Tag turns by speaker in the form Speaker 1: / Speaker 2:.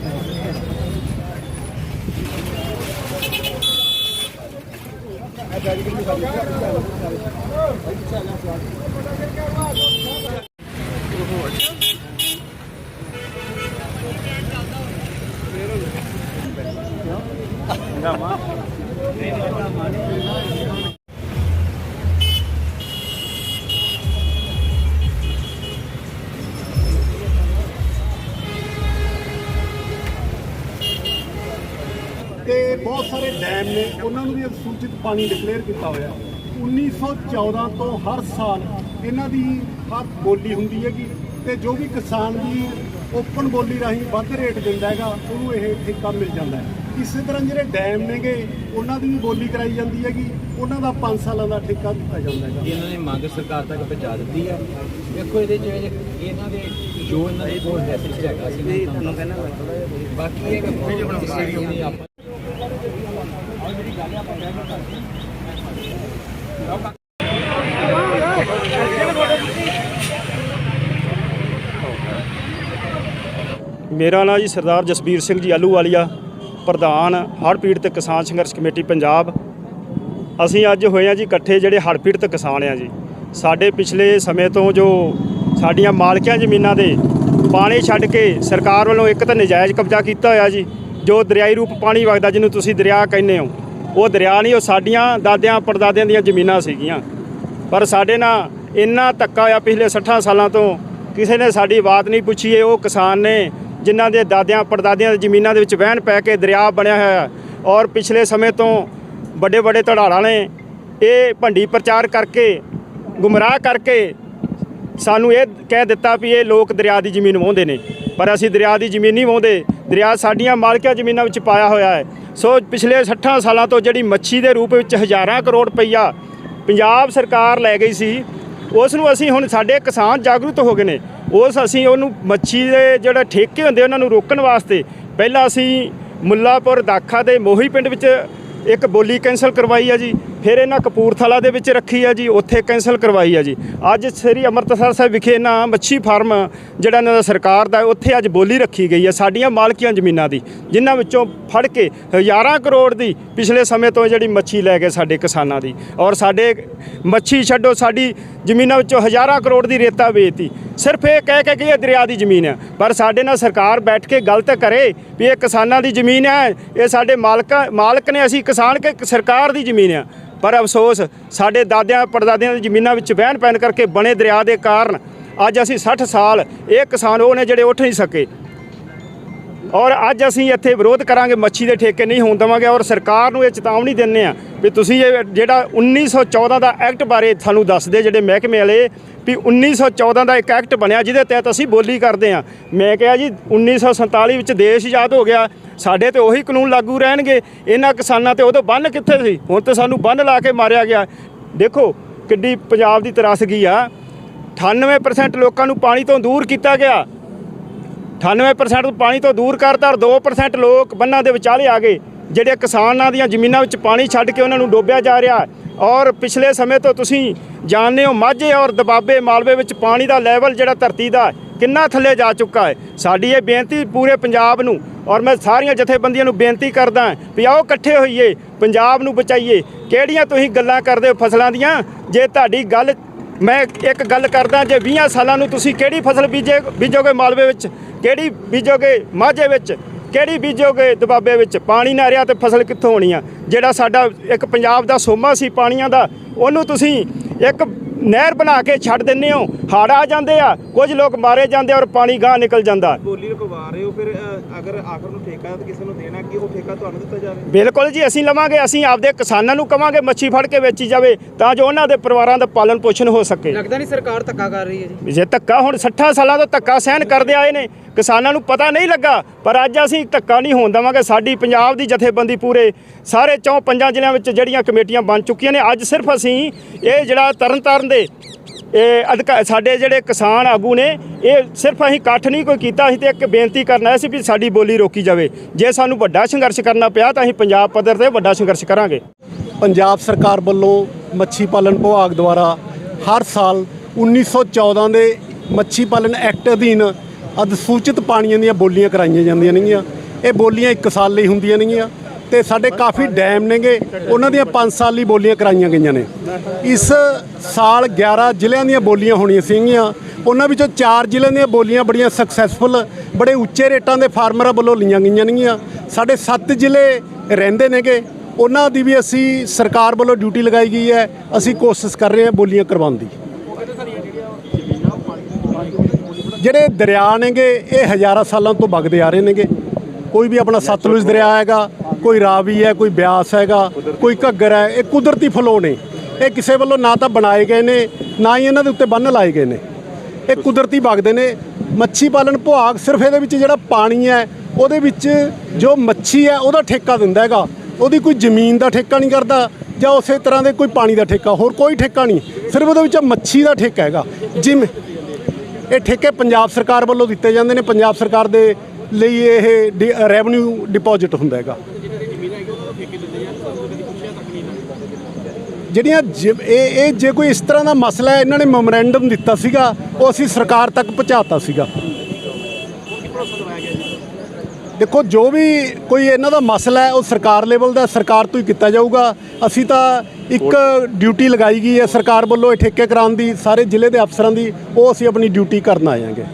Speaker 1: ਤੇ ਸਾਰੇ ਡੈਮ ਨੇ ਉਹਨਾਂ ਨੂੰ ਵੀ ਅਸੂਚਿਤ ਪਾਣੀ ਡਿਕਲੇਅਰ ਕੀਤਾ ਹੋਇਆ। 1914 ਤੋਂ ਹਰ ਸਾਲ ਇਹਨਾਂ ਦੀ ਹਰ ਬੋਲੀ ਹੁੰਦੀ ਹੈਗੀ ਤੇ ਜੋ ਵੀ ਕਿਸਾਨ ਦੀ ਓਪਨ ਬੋਲੀ ਰਾਹੀਂ ਵੱਧ ਰੇਟ ਦਿੰਦਾ ਹੈਗਾ, ਉਹਨੂੰ ਇਹ ਠੇਕਾ ਮਿਲ ਜਾਂਦਾ ਹੈ। ਇਸੇ ਤਰ੍ਹਾਂ ਜਿਹੜੇ ਡੈਮ ਨੇਗੇ, ਉਹਨਾਂ ਦੀ ਵੀ ਬੋਲੀ ਕਰਾਈ ਜਾਂਦੀ ਹੈਗੀ, ਉਹਨਾਂ ਦਾ 5 ਸਾਲਾਂ ਦਾ ਠੇਕਾ ਦਿੱਤਾ ਜਾਂਦਾ ਹੈਗਾ।
Speaker 2: ਇਹਨਾਂ ਨੇ ਮੰਗ ਸਰਕਾਰ ਤੱਕ ਪਹੁੰਚਾ ਦਿੱਤੀ ਹੈ। ਦੇਖੋ ਇਹਦੇ ਚ ਇਹਨਾਂ ਦੇ ਜੋ ਇਹਨਾਂ ਦੇ ਕੋਲ ਮੈਸੇਜ ਹੈਗਾ ਸੀ ਤੁਹਾਨੂੰ ਕਹਿੰਦਾ ਬਾਕੀ ਇਹ ਵੇਖੋ ਕਿਸੇ ਆਪਾਂ
Speaker 3: ਮੇਰਾ ਨਾਮ ਜੀ ਸਰਦਾਰ ਜਸਬੀਰ ਸਿੰਘ ਜੀ ਆਲੂਵਾਲੀਆ ਪ੍ਰਧਾਨ ਹੜ੍ਹ ਪੀੜਤ ਕਿਸਾਨ ਸੰਘਰਸ਼ ਕਮੇਟੀ ਪੰਜਾਬ। ਅਸੀਂ ਅੱਜ ਹੋਏ ਆ ਜੀ ਇਕੱਠੇ ਜਿਹੜੇ ਹੜ੍ਹ ਪੀੜਤ ਕਿਸਾਨ ਆ ਜੀ। ਸਾਡੇ ਪਿਛਲੇ ਸਮੇਂ ਤੋਂ ਜੋ ਸਾਡੀਆਂ ਮਾਲਕੀਆਂ ਜ਼ਮੀਨਾਂ ਦੇ ਪਾਣੀ ਛੱਡ ਕੇ ਸਰਕਾਰ ਵੱਲੋਂ ਇੱਕ ਤਾਂ ਨਜਾਇਜ਼ ਕਬਜ਼ਾ ਕੀਤਾ ਹੋਇਆ ਜੀ, ਜੋ ਦਰਿਆਈ ਰੂਪ ਪਾਣੀ ਵਗਦਾ, ਜਿਹਨੂੰ ਤੁਸੀਂ ਦਰਿਆ ਕਹਿੰਦੇ ਹੋ। ਉਹ ਦਰਿਆ ਨਹੀਂ, ਉਹ ਸਾਡੀਆਂ ਦਾਦਿਆਂ ਪੜਦਾਦਿਆਂ ਦੀਆਂ ਜ਼ਮੀਨਾਂ ਸੀਗੀਆਂ। ਪਰ ਸਾਡੇ ਨਾਲ ਇੰਨਾ ਧੱਕਾ ਹੋਇਆ ਪਿਛਲੇ 60 ਸਾਲਾਂ ਤੋਂ, ਕਿਸੇ ਨੇ ਸਾਡੀ ਬਾਤ ਨਹੀਂ ਪੁੱਛੀ, ਇਹ ਉਹ ਕਿਸਾਨ ਨੇ ਜਿਨ੍ਹਾਂ ਦੇ ਦਾਦਿਆਂ ਪੜਦਾਦਿਆਂ ਦੀ ਜ਼ਮੀਨਾਂ ਦੇ ਵਿੱਚ ਵਹਿਣ ਪੈ ਕੇ ਦਰਿਆ ਬਣਿਆ ਹੋਇਆ ਔਰ ਪਿਛਲੇ ਸਮੇਂ ਤੋਂ ਵੱਡੇ ਵੱਡੇ ਧੜਾੜਾਂ ਨੇ ਇਹ ਭੰਡੀ ਪ੍ਰਚਾਰ ਕਰਕੇ, ਗੁੰਮਰਾਹ ਕਰਕੇ ਸਾਨੂੰ ਇਹ ਕਹਿ ਦਿੱਤਾ ਵੀ ਇਹ ਲੋਕ ਦਰਿਆ ਦੀ ਜ਼ਮੀਨ ਵਾਹੁੰਦੇ ਨੇ। ਪਰ ਅਸੀਂ ਦਰਿਆ ਦੀ ਜ਼ਮੀਨ ਨਹੀਂ ਵਾਹੁੰਦੇ ਦਰਿਆ ਸਾਡੀਆਂ ਮਾਲਕੀਆਂ ਜ਼ਮੀਨਾਂ ਵਿੱਚ ਪਾਇਆ ਹੋਇਆ ਹੈ। ਸੋ ਪਿਛਲੇ 60 ਸਾਲਾਂ ਤੋਂ ਜਿਹੜੀ ਮੱਛੀ ਦੇ ਰੂਪ ਵਿੱਚ ਹਜ਼ਾਰਾਂ ਕਰੋੜ ਰੁਪਈਆ ਪੰਜਾਬ ਸਰਕਾਰ ਲੈ ਗਈ ਸੀ, ਉਸ ਨੂੰ ਅਸੀਂ ਹੁਣ ਸਾਡੇ ਕਿਸਾਨ ਜਾਗਰੂਕ ਹੋ ਗਏ ਨੇ। ਉਸ ਅਸੀਂ ਉਹਨੂੰ ਮੱਛੀ ਦੇ ਜਿਹੜੇ ਠੇਕੇ ਹੁੰਦੇ ਉਹਨਾਂ ਨੂੰ ਰੋਕਣ ਵਾਸਤੇ ਪਹਿਲਾਂ ਅਸੀਂ ਮੁੱਲਾਪੁਰ ਦਾਖਾ ਦੇ ਮੋਹੀ ਪਿੰਡ ਵਿੱਚ ਇੱਕ ਬੋਲੀ ਕੈਂਸਲ ਕਰਵਾਈ ਆ ਜੀ, ਫਿਰ ਇਹਨਾਂ ਕਪੂਰਥਲਾ ਦੇ ਵਿੱਚ ਰੱਖੀ ਆ ਜੀ, ਉੱਥੇ ਕੈਂਸਲ ਕਰਵਾਈ ਆ ਜੀ। ਅੱਜ ਸ੍ਰੀ ਅੰਮ੍ਰਿਤਸਰ ਸਾਹਿਬ ਵਿਖੇ ਇਹਨਾਂ ਮੱਛੀ ਫਾਰਮ ਜਿਹੜਾ ਇਹਨਾਂ ਦਾ ਸਰਕਾਰ ਦਾ, ਉੱਥੇ ਅੱਜ ਬੋਲੀ ਰੱਖੀ ਗਈ ਆ ਸਾਡੀਆਂ ਮਾਲਕੀਆਂ ਜ਼ਮੀਨਾਂ ਦੀ, ਜਿਨ੍ਹਾਂ ਵਿੱਚੋਂ ਫੜ ਕੇ ਹਜ਼ਾਰਾਂ ਕਰੋੜ ਦੀ ਪਿਛਲੇ ਸਮੇਂ ਤੋਂ ਜਿਹੜੀ ਮੱਛੀ ਲੈ ਗਏ ਸਾਡੇ ਕਿਸਾਨਾਂ ਦੀ। ਔਰ ਸਾਡੇ ਮੱਛੀ ਛੱਡੋ, ਸਾਡੀ ਜ਼ਮੀਨਾਂ ਵਿੱਚੋਂ ਹਜ਼ਾਰਾਂ ਕਰੋੜ ਦੀ ਰੇਤਾ ਵੇਚਤੀ। ਸਿਰਫ ਇਹ ਕਹਿ ਕੇ ਕਿ ਇਹ ਦਰਿਆ ਦੀ ਜ਼ਮੀਨ ਹੈ। ਪਰ ਸਾਡੇ ਨਾਲ ਸਰਕਾਰ ਬੈਠ ਕੇ ਗਲਤ ਕਰੇ ਵੀ ਇਹ ਕਿਸਾਨਾਂ ਦੀ ਜ਼ਮੀਨ ਹੈ। ਇਹ ਸਾਡੇ ਮਾਲਕਾਂ ਮਾਲਕ ਨੇ ਅਸੀਂ ਕਿਸਾਨ ਕਿ ਸਰਕਾਰ ਦੀ ਜ਼ਮੀਨ ਹੈ। ਪਰ ਅਫਸੋਸ, ਸਾਡੇ ਦਾਦਿਆਂ ਪੜਦਾਦਿਆਂ ਦੀ ਜ਼ਮੀਨਾਂ ਵਿੱਚ ਵਹਿਣ ਪੈਣ ਕਰਕੇ ਬਣੇ ਦਰਿਆ ਦੇ ਕਾਰਨ ਅੱਜ ਅਸੀਂ 60 ਸਾਲ ਇਹ ਕਿਸਾਨ ਉਹ ਨੇ ਜਿਹੜੇ ਉੱਠ ਨਹੀਂ ਸਕੇ। ਔਰ ਅੱਜ ਅਸੀਂ ਇੱਥੇ ਵਿਰੋਧ ਕਰਾਂਗੇ, ਮੱਛੀ ਦੇ ਠੇਕੇ ਨਹੀਂ ਹੋਣ ਦੇਵਾਂਗੇ ਔਰ ਸਰਕਾਰ ਨੂੰ ਇਹ ਚੇਤਾਵਨੀ ਦਿੰਨੇ ਆ ਵੀ ਤੁਸੀਂ ਇਹ ਜਿਹੜਾ 1914 ਦਾ ਐਕਟ ਬਾਰੇ ਤੁਹਾਨੂੰ ਦੱਸਦੇ ਜਿਹੜੇ ਮਹਿਕਮੇ ਵਾਲੇ ਵੀ 1914 ਦਾ ਇੱਕ ਐਕਟ ਬਣਿਆ ਜਿਹਦੇ ਤਹਿਤ ਅਸੀਂ ਬੋਲੀ ਕਰਦੇ ਆ ਮੈਂ ਕਿਹਾ ਜੀ 1947 ਵਿੱਚ ਦੇਸ਼ ਆਜ਼ਾਦ ਹੋ ਗਿਆ। ਸਾਡੇ ਤੇ ਉਹੀ ਕਾਨੂੰਨ ਲਾਗੂ ਰਹਿਣਗੇ। ਇਹਨਾਂ ਕਿਸਾਨਾਂ ਤੇ ਉਦੋਂ ਬੰਨ ਕਿੱਥੇ ਸੀ? ਹੁਣ ਤੇ ਸਾਨੂੰ ਬੰਨ ਲਾ ਕੇ ਮਾਰਿਆ ਗਿਆ। ਦੇਖੋ ਕਿੱਡੀ ਪੰਜਾਬ ਦੀ ਤਰਾਸਗੀ ਆ। 98% ਲੋਕਾਂ ਨੂੰ ਪਾਣੀ ਤੋਂ ਦੂਰ ਕੀਤਾ ਗਿਆ। 98% ਪਾਣੀ ਤੋਂ ਦੂਰ ਕਰਤਾ ਔਰ 2% ਲੋਕ ਬੰਨਾਂ ਦੇ ਵਿਚਾਲੇ ਆ ਗਏ, ਜਿਹੜੇ ਕਿਸਾਨਾਂ ਦੀਆਂ ਜ਼ਮੀਨਾਂ ਵਿੱਚ ਪਾਣੀ ਛੱਡ ਕੇ ਉਹਨਾਂ ਨੂੰ ਡੋਬਿਆ ਜਾ ਰਿਹਾ ਔਰ ਪਿਛਲੇ ਸਮੇਂ ਤੋਂ ਤੁਸੀਂ ਜਾਣਦੇ ਹੋ, ਮਾਝੇ ਔਰ ਦਬਾਬੇ ਮਾਲਵੇ ਵਿੱਚ ਪਾਣੀ ਦਾ ਲੈਵਲ ਜਿਹੜਾ ਧਰਤੀ ਦਾ ਕਿੰਨਾ ਥੱਲੇ ਜਾ ਚੁੱਕਾ ਹੈ। ਸਾਡੀ ਇਹ ਬੇਨਤੀ ਪੂਰੇ ਪੰਜਾਬ ਨੂੰ, ਔਰ ਮੈਂ ਸਾਰੀਆਂ ਜਥੇਬੰਦੀਆਂ ਨੂੰ ਬੇਨਤੀ ਕਰਦਾ ਵੀ ਆਓ ਇਕੱਠੇ ਹੋਈਏ, ਪੰਜਾਬ ਨੂੰ ਬਚਾਈਏ। ਕਿਹੜੀਆਂ ਤੁਸੀਂ ਗੱਲਾਂ ਕਰਦੇ ਹੋ ਫਸਲਾਂ ਦੀਆਂ? ਜੇ ਤੁਹਾਡੀ ਗੱਲ ਮੈਂ ਇੱਕ ਗੱਲ ਕਰਦਾ ਜੇ 20 ਸਾਲਾਂ ਨੂੰ ਤੁਸੀਂ ਕਿਹੜੀ ਫਸਲ ਬੀਜੇ ਬੀਜੋਗੇ ਮਾਲਵੇ ਵਿੱਚ? ਕਿਹੜੀ ਬੀਜੋਗੇ ਮਾਝੇ ਵਿੱਚ? ਕਿਹੜੀ ਬੀਜੋਗੇ ਦੁਬਾਬੇ ਵਿੱਚ? ਪਾਣੀ ਨਾ ਰਿਹਾ ਤੇ ਫਸਲ ਕਿੱਥੋਂ ਹੋਣੀ ਆ? ਜਿਹੜਾ ਸਾਡਾ ਇੱਕ ਪੰਜਾਬ ਦਾ ਸੋਮਾ ਸੀ ਪਾਣੀਆਂ ਦਾ, ਉਹਨੂੰ ਤੁਸੀਂ ਇੱਕ ਨਹਿਰ ਬਣਾ ਕੇ ਛੱਡ ਦਿੰਦੇ ਹੋ ਹੜ੍ਹ ਆ ਜਾਂਦੇ ਆ ਕੁਝ ਲੋਕ ਮਾਰੇ ਜਾਂਦੇ ਔਰ ਪਾਣੀ ਗਾਹ ਨਿਕਲ ਜਾਂਦਾ।
Speaker 4: ਬੋਲੀ ਰਕਵਾ ਰਹੇ ਹੋ ਫਿਰ ਅਗਰ ਆਖਰ ਨੂੰ ਠੇਕਾ ਤਾਂ ਕਿਸੇ ਨੂੰ ਦੇਣਾ ਕਿ ਉਹ ਠੇਕਾ ਤੁਹਾਨੂੰ ਦਿੱਤਾ ਜਾਵੇ?
Speaker 3: ਬਿਲਕੁਲ ਜੀ ਅਸੀਂ ਲਵਾਂਗੇ ਅਸੀਂ ਆਪਦੇ ਕਿਸਾਨਾਂ ਨੂੰ ਕਵਾਂਗੇ ਮੱਛੀ ਫੜ ਕੇ ਵੇਚੀ ਜਾਵੇ ਤਾਂ ਜੋ ਉਹਨਾਂ ਦੇ ਪਰਿਵਾਰਾਂ ਦਾ ਪਾਲਣ ਪੋਸ਼ਣ ਹੋ ਸਕੇ।
Speaker 4: ਲੱਗਦਾ ਨਹੀਂ ਸਰਕਾਰ ਧੱਕਾ ਕਰ ਰਹੀ ਹੈ ਜੀ।
Speaker 3: ਜੇ ਧੱਕਾ ਹੁਣ 60 ਸਾਲਾਂ ਤੋਂ ਧੱਕਾ ਸਹਿਣ ਕਰਦੇ ਆਏ ਨੇ ਕਿਸਾਨਾਂ ਨੂੰ ਪਤਾ ਨਹੀਂ ਲੱਗਾ, ਪਰ ਅੱਜ ਅਸੀਂ ਧੱਕਾ ਨਹੀਂ ਹੋਣ ਦੇਵਾਂਗੇ। ਸਾਡੀ ਪੰਜਾਬ ਦੀ ਜਥੇਬੰਦੀ ਪੂਰੇ ਸਾਰੇ ਚੌਂ ਪੰਜਾਂ ਜ਼ਿਲ੍ਹਿਆਂ ਵਿੱਚ ਜਿਹੜੀਆਂ ਕਮੇਟੀਆਂ ਬਣ ਚੁੱਕੀਆਂ ਨੇ, ਅੱਜ ਸਿਰਫ ਅਸੀਂ ਇਹ ਜਿਹੜਾ ਤਰਨਤਾਰਨ ਦੇ, ਇਹ ਅਧਿਕਾਰ ਸਾਡੇ ਜਿਹੜੇ ਕਿਸਾਨ ਆਗੂ ਨੇ, ਇਹ ਸਿਰਫ ਅਸੀਂ ਇਕੱਠ ਨਹੀਂ ਕੋਈ ਕੀਤਾ, ਅਸੀਂ ਤੇ ਇੱਕ ਬੇਨਤੀ ਕਰਨਾ ਸੀ ਵੀ ਸਾਡੀ ਬੋਲੀ ਰੋਕੀ ਜਾਵੇ। ਜੇ ਸਾਨੂੰ ਵੱਡਾ ਸੰਘਰਸ਼ ਕਰਨਾ ਪਿਆ, ਤਾਂ ਅਸੀਂ ਪੰਜਾਬ ਪੱਧਰ ਤੇ ਵੱਡਾ ਸੰਘਰਸ਼ ਕਰਾਂਗੇ।
Speaker 1: ਪੰਜਾਬ ਸਰਕਾਰ ਵੱਲੋਂ ਮੱਛੀ ਪਾਲਣ ਵਿਭਾਗ ਦੁਆਰਾ ਹਰ ਸਾਲ 1914 ਦੇ ਮੱਛੀ ਪਾਲਣ ਐਕਟ ਅਧੀਨ ਅਧਸੂਚਿਤ ਪਾਣੀਆਂ ਦੀਆਂ ਬੋਲੀਆਂ ਕਰਾਈਆਂ ਜਾਂਦੀਆਂ ਨੇਗੀਆਂ। ਇਹ ਬੋਲੀਆਂ 1 ਸਾਲ ਲਈ ਹੁੰਦੀਆਂ ਨੇਗੀਆਂ ਤੇ ਸਾਡੇ ਕਾਫੀ ਡੈਮ ਨੇਗੇ। ਉਹਨਾਂ ਦੀਆਂ 5 ਸਾਲ ਲਈ ਬੋਲੀਆਂ ਕਰਾਈਆਂ ਗਈਆਂ ਨੇ। ਇਸ ਸਾਲ 11 ਜ਼ਿਲ੍ਹਿਆਂ ਦੀਆਂ ਬੋਲੀਆਂ ਹੋਣੀਆਂ ਸੀਗੀਆਂ। ਉਹਨਾਂ ਵਿੱਚੋਂ 4 ਜ਼ਿਲ੍ਹਿਆਂ ਦੀਆਂ ਬੋਲੀਆਂ ਬੜੀਆਂ ਸਕਸੈਸਫੁਲ ਬੜੇ ਉੱਚੇ ਰੇਟਾਂ ਦੇ ਫਾਰਮਰਾਂ ਵੱਲੋਂ ਲਈਆਂ ਗਈਆਂ ਨੇਗੀਆਂ। ਸਾਡੇ 7 ਜ਼ਿਲ੍ਹੇ ਰਹਿੰਦੇ ਨੇਗੇ। ਉਹਨਾਂ ਦੀ ਵੀ ਅਸੀਂ ਸਰਕਾਰ ਵੱਲੋਂ ਡਿਊਟੀ ਲਗਾਈ ਗਈ ਹੈ। ਅਸੀਂ ਕੋਸ਼ਿਸ਼ ਕਰ ਰਹੇ ਹਾਂ ਬੋਲੀਆਂ ਕਰਵਾਉਣ ਦੀ। ਜਿਹੜੇ ਦਰਿਆ ਨੇਗੇ, ਇਹ ਹਜ਼ਾਰਾਂ ਸਾਲਾਂ ਤੋਂ ਵਗਦੇ ਆ ਰਹੇ ਨੇਗੇ। ਕੋਈ ਵੀ ਆਪਣਾ ਸਤਲੁਜ ਦਰਿਆ ਹੈਗਾ, ਕੋਈ ਰਾਵੀ ਹੈ, ਕੋਈ ਬਿਆਸ ਹੈਗਾ, ਕੋਈ ਘੱਗਰ ਹੈ, ਇਹ ਕੁਦਰਤੀ ਫਲੋ ਨੇ। ਇਹ ਕਿਸੇ ਵੱਲੋਂ ਨਾ ਤਾਂ ਬਣਾਏ ਗਏ ਨੇ, ਨਾ ਹੀ ਇਹਨਾਂ ਦੇ ਉੱਤੇ ਬੰਨ ਲਾਏ ਗਏ ਨੇ। ਇਹ ਕੁਦਰਤੀ ਵਗਦੇ ਨੇ। ਮੱਛੀ ਪਾਲਣ ਵਿਭਾਗ ਸਿਰਫ ਇਹਦੇ ਵਿੱਚ ਜਿਹੜਾ ਪਾਣੀ ਹੈ, ਉਹਦੇ ਵਿੱਚ ਜੋ ਮੱਛੀ ਹੈ, ਉਹਦਾ ਠੇਕਾ ਦਿੰਦਾ ਹੈਗਾ। ਉਹਦੀ ਕੋਈ ਜ਼ਮੀਨ ਦਾ ਠੇਕਾ ਨਹੀਂ ਕਰਦਾ, ਜਾਂ ਉਸੇ ਤਰ੍ਹਾਂ ਦੇ ਕੋਈ ਪਾਣੀ ਦਾ ਠੇਕਾ, ਹੋਰ ਕੋਈ ਠੇਕਾ ਨਹੀਂ। ਸਿਰਫ ਉਹਦੇ ਵਿੱਚ ਮੱਛੀ ਦਾ ਠੇਕਾ ਹੈਗਾ। ਜਿਵੇਂ ਇਹ ਠੇਕੇ ਪੰਜਾਬ ਸਰਕਾਰ ਵੱਲੋਂ ਦਿੱਤੇ ਜਾਂਦੇ ਨੇ। ਪੰਜਾਬ ਸਰਕਾਰ ਦੇ ਲਈ ਇਹ ਰੈਵਨਿਊ ਡਿਪੋਜ਼ਿਟ ਹੁੰਦਾ ਹੈਗਾ। ਜਿਹੜੀਆਂ ਜਿ- ਇਹ ਇਹ ਜੇ ਕੋਈ ਇਸ ਤਰ੍ਹਾਂ ਦਾ ਮਸਲਾ ਹੈ ਇਹਨਾਂ ਨੇ ਮੈਮੋਰੈਂਡਮ ਦਿੱਤਾ ਸੀਗਾ, ਉਹ ਅਸੀਂ ਸਰਕਾਰ ਤੱਕ ਪਹੁੰਚਾਤਾ ਸੀਗਾ। ਦੇਖੋ, ਜੋ ਵੀ ਕੋਈ ਇਹਨਾਂ ਦਾ ਮਸਲਾ ਹੈ, ਉਹ ਸਰਕਾਰ ਲੈਵਲ ਦਾ ਸਰਕਾਰ ਤੋਂ ਹੀ ਕੀਤਾ ਜਾਊਗਾ। ਅਸੀਂ ਤਾਂ ਇੱਕ ਡਿਊਟੀ ਲਗਾਈ ਗਈ ਹੈ ਸਰਕਾਰ ਵੱਲੋਂ ਇਹ ਠੇਕੇ ਕਰਾਉਣ ਦੀ ਸਾਰੇ ਜ਼ਿਲ੍ਹੇ ਦੇ ਅਫਸਰਾਂ ਦੀ ਉਹ ਅਸੀਂ ਆਪਣੀ ਡਿਊਟੀ ਕਰਨ ਆਏ ਹਾਂਗੇ।